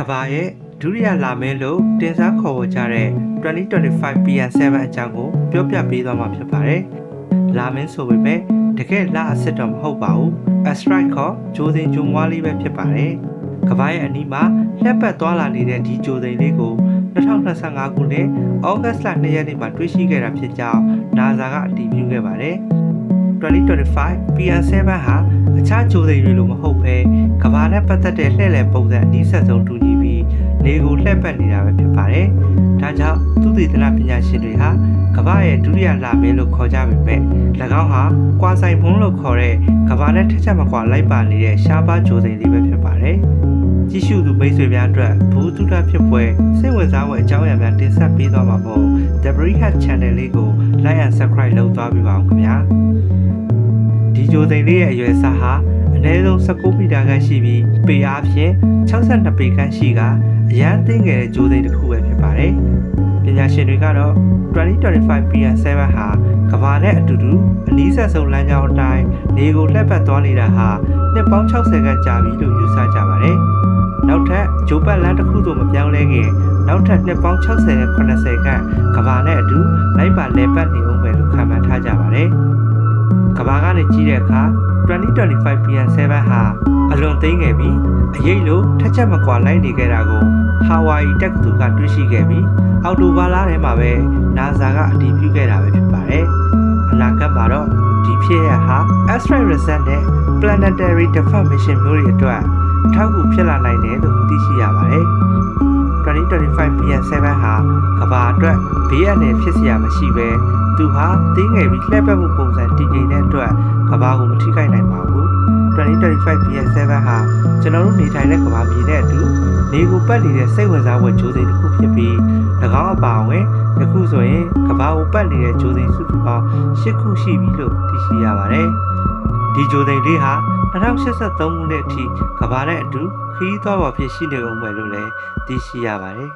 ကဘာရဲ့ဒုတိယလာမင်းလို့တင်စားခေါ်ဝေါ်ကြတဲ့2025 PM7 အကြောင်းကိုပြောပြပေးသွားမှာဖြစ်ပါတယ်။လာမင်းဆိုပေမဲ့တကယ်လာအစ်စ်တော့မဟုတ်ပါဘူး။ Astrite ခေါ်ဂျိုးစင်ဂျုံမွားလေးပဲဖြစ်ပါတယ်။ကဘာရဲ့အနီးမှာလှက်ပတ်သွားလာနေတဲ့ဒီဂျိုးစင်လေးကို2025ခုနှစ်ဩဂတ်လ2ရက်နေ့မှာတွေ့ရှိခဲ့တာဖြစ်ကြောင်း NASA ကအတည်ပြုခဲ့ပါတယ်။2025 PM7 ဟာအခြားဂျိုးစိန်တွေလိုမဟုတ်ဘဲကဘာနဲ့ပတ်သက်တဲ့လှည့်လည်ပုံစံအနည်းဆက်ဆုံးတူညီပြီး နေကိုလှည့်ပတ်နေတာပဲဖြစ်ပါတယ်။ဒါကြောင့်သုတေသနပညာရှင်တွေဟာကဘာရဲ့ဒုတိယလာမင်းလို့ခေါ်ကြပေမဲ့၎င်းဟာကွာဆိုင်ဘုံလို့ခေါ်တဲ့ကဘာနဲ့ထက်ချက်မကွာလိုက်ပါနေတဲ့ရှားပါဂျိုးစိန်လေးပဲဖြစ်ပါတယ်။ကြည့်ရှုသူမိတ်ဆွေများအတွက်ဘူးတုဒဖြစ်ပွဲစိတ်ဝင်စားဖွယ်အကြောင်းအရာများတင်ဆက်ပေးသွားမှာမို့ The Brick Hat Channel လေးကို Like and Subscribe လုပ်သွားပြီးပါအောင်ခင်ဗျာ။ဒီဂျိုသိန်လေးရဲ့အရွယ်အစားဟာ အနည်းဆုံး19မီတာခန့်ရှိပြီးပေအားဖြင့်62ပေခန့်ရှိကအရန်သိငယ်တဲ့ဂျိုသိန်တစ်ခုပဲဖြစ်ပါတယ်။ပညာရှင်တွေကတော့2025 PM7 ဟာကမ္ဘာနဲ့အတူတူအနည်းဆက်ဆုံးလမ်းကြောင်းအတိုင်းနေကိုလှည့်ပတ်သွားနေတာဟာနှစ်ပေါင်း60ခန့်ကြာပြီလို့ယူဆကြပါတယ်။နောက်ထပ်ဂျိုပတ်လမ်းတစ်ခုသို့မပြောင်းလဲခင်နောက်ထပ်နှစ်ပေါင်း60နဲ့80ခန့်ကမ္ဘာနဲ့အတူလိုက်ပါလဲပတ်နေအောင်ပဲလို့ခန့်မှန်းထားကြပါတယ်။ကဘာကနေကြီးတဲ့အခါ 2025 PM7 ဟာအလွန်သိမ်းခဲ့ပြီးအရေးလို့ထက်ချက်မကွာလိုက်နေခဲ့တာကိုဟာဝိုင်တက္ကသိုလ်ကတွေ့ရှိခဲ့ပြီးအော်တိုဘာလထဲမှာပဲ NASA ကအတည်ပြုခဲ့တာပဲဖြစ်ပါတယ်။အနာဂတ်မှာတော့ဒီဖြစ်ရဟာ Asteroid Research နဲ့ Planetary Defense Mission မျိုးတွေအတွက်အထောက်အကူဖြစ်လာနိုင်တယ်လို့သိရှိရပါတယ်။2025 PM7 ဟာကဘာအတွက်ဘေးအန္တရာယ်ဖြစ်စရာမရှိပဲ သူဟာတင်းငယ်ပြီးလှည့်ပတ်မှုပုံစံတည်ငြိမ်တဲ့အတွက်ကဘာကိုမထိခိုက်နိုင်ပါဘူး2025 PM7 ဟာကျွန်တော်တို့နေထိုင်တဲ့ကဘာမြေနဲ့အတူနေကိုပတ်နေတဲ့စိတ်ဝင်စားဖွယ်ဂျိုးစိန်တစ်ခုဖြစ်ပြီး၎င်းအပါအဝင်ယခုဆိုရင်ကဘာကိုပတ်နေတဲ့ဂျိုးစိန်စုစုပေါင်း၈ခုရှိပြီလို့သိရှိရပါတယ်ဒီဂျိုးစိန်လေးဟာ2083ခုနှစ်အထိကဘာနဲ့အတူခရီးသွားပေါ်ဖြစ်ရှိနေဦးမယ်လို့လည်းသိရှိရပါတယ်